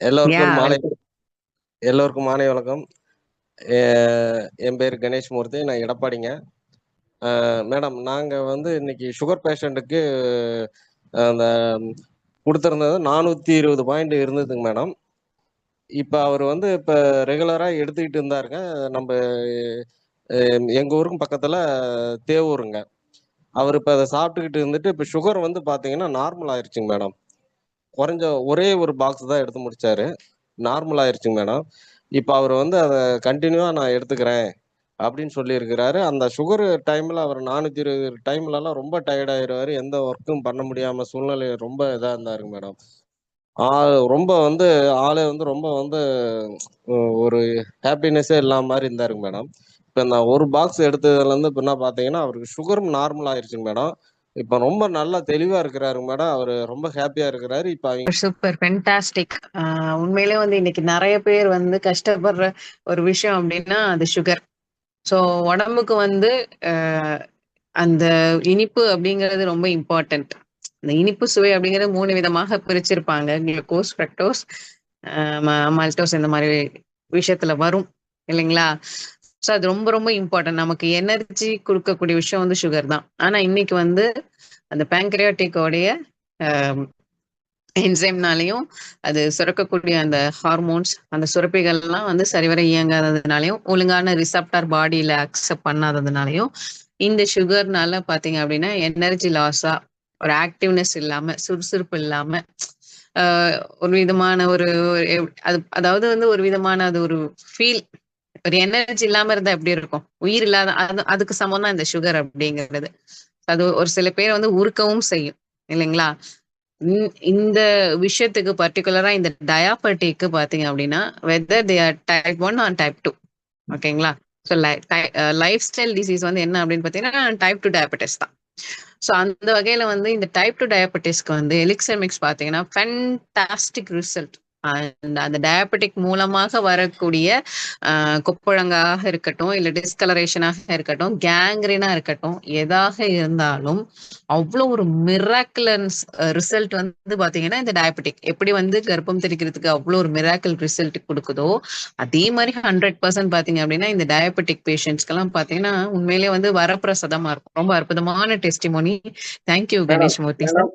எல்லோருக்கும் மாலை. எல்லோருக்கும் மாலை வணக்கம். என் பேர் கணேஷ் மூர்த்தி. நான் எடப்பாடிங்க. மேடம் நாங்கள் வந்து இன்னைக்கு சுகர் பேஷண்ட்டுக்கு அந்த கொடுத்துருந்தது நானூற்றி இருபது பாயிண்ட் இருந்ததுங்க மேடம். இப்போ அவர் வந்து இப்போ ரெகுலராக எடுத்துக்கிட்டு இருந்தாருங்க. நம்ம எங்கள் ஊருக்கும் பக்கத்தில் தேவூருங்க. அவர் இப்போ அதை சாப்பிட்டுக்கிட்டு இருந்துட்டு இப்போ சுகர் வந்து பார்த்தீங்கன்னா நார்மல் ஆயிடுச்சுங்க மேடம். குறைஞ்ச ஒரே ஒரு பாக்ஸ் தான் எடுத்து முடிச்சாரு. நார்மல் ஆயிருச்சுங்க மேடம் இப்போ அவர் வந்து அதை கண்டினியூவாக நான் எடுத்துக்கிறேன் அப்படின்னு சொல்லியிருக்கிறாரு. அந்த சுகர் டைமில் அவர் நானூற்றி இருபது டைம்லலாம் ரொம்ப டயர்ட் எந்த ஒர்க்கும் பண்ண முடியாமல் சூழ்நிலை ரொம்ப இதாக இருந்தாருங்க மேடம் ஆள் ரொம்ப வந்து ஆளே வந்து ரொம்ப வந்து ஒரு ஹாப்பினஸ்ஸே இல்லாம மாதிரி இருந்தாருங்க மேடம் இப்போ நான் ஒரு பாக்ஸ் எடுத்ததுலேருந்து இப்போ பார்த்தீங்கன்னா அவருக்கு சுகரும் நார்மல் ஆயிருச்சுங்க மேடம் இப்போ ரொம்ப நல்லா தெளிவா இருக்கிறாரு மேடம். அவர் ரொம்ப ஹாப்பியா இருக்கிறாரு. இப்ப அவங்க சூப்பர் ஃபென்டாஸ்டிக் உண்மையிலே வந்து இன்னைக்கு நிறைய பேர் வந்து கஷ்டப்படுற ஒரு விஷயம் அப்படின்னா அது சுகர் ஸோ உடம்புக்கு வந்து ஆஹ், அந்த இனிப்பு அப்படிங்கிறது ரொம்ப இம்பார்ட்டன்ட் அந்த இனிப்பு சுவை அப்படிங்கிறது மூணு விதமாக பிரிச்சிருப்பாங்க. குளுக்கோஸ் ஃப்ரக்டோஸ் மால்டோஸ் இந்த மாதிரி விஷயத்துல வரும். இல்லைங்களா? ஸோ அது ரொம்ப ரொம்ப இம்பார்ட்டன்ட் நமக்கு எனர்ஜி கொடுக்கக்கூடிய விஷயம் வந்து சுகர் தான். ஆனா இன்னைக்கு வந்து அந்த பேங்க்ரியாட்டிக்கோடைய என்சைம்னாலையும் அது சுரக்கக்கூடிய அந்த ஹார்மோன்ஸ் அந்த சுரப்பிகள்லாம் வந்து சரிவர இயங்காததுனாலையும் ஒழுங்கான ரிசப்டார் பாடியில அக்செப்ட் பண்ணாததுனாலையும் இந்த சுகர்னால பாத்தீங்க அப்படின்னா எனர்ஜி லாஸா ஒரு ஆக்டிவ்னஸ் இல்லாம சுறுசுறுப்பு இல்லாம ஆஹ் ஒரு விதமான ஒரு அது அதாவது வந்து ஒரு விதமான அது ஒரு ஃபீல் ஒரு எனர்ஜி இல்லாம இருந்தா எப்படி இருக்கும்? உயிர் இல்லாத அது அதுக்கு சமம் தான் இந்த சுகர் அப்படிங்கிறது. அது ஒரு சில பேர் வந்து உருக்கவும் செய்யும் இல்லைங்களா? இந்த- விஷயத்துக்கு பர்டிகுலரா இந்த டயாபட்டிக்கு பாத்தீங்க அப்படின்னா whether they are type one or type two ஓகேங்களா? ஸோ லைஃப் ஸ்டைல் டிசீஸ் வந்து என்ன அப்படின்னு பாத்தீங்கன்னா டைப் டூ டயபெட்டிஸ் தான். ஸோ அந்த வகையில வந்து இந்த டைப் டூ டயபெட்டிஸ்க்கு வந்து எலிக்சமிக்ஸ் பாத்தீங்கன்னா ஃபென்டாஸ்டிக் ரிசல்ட் அந்த டயபெட்டிக் மூலமாக வரக்கூடிய ஆஹ், கொப்பளங்காக இருக்கட்டும் இல்லை டிஸ்கலரேஷனாக இருக்கட்டும் கேங்க்ரீனா இருக்கட்டும் எதாக இருந்தாலும் அவ்வளோ ஒரு மிராக்குலன்ஸ் ரிசல்ட் வந்து பாத்தீங்கன்னா இந்த டயபெட்டிக் எப்படி வந்து கர்ப்பம் தெரிக்கிறதுக்கு அவ்வளோ ஒரு மிராக்கிள் ரிசல்ட் கொடுக்குதோ அதே மாதிரி ஹண்ட்ரட் பர்சன்ட் பாத்தீங்க அப்படின்னா இந்த டயபெட்டிக் பேஷண்ட்ஸ்க்கெல்லாம் பாத்தீங்கன்னா உண்மையிலேயே வந்து வரப்பிரசாதமா இருக்கும். ரொம்ப அற்புதமான testimony thank you Ganesh Murthy sir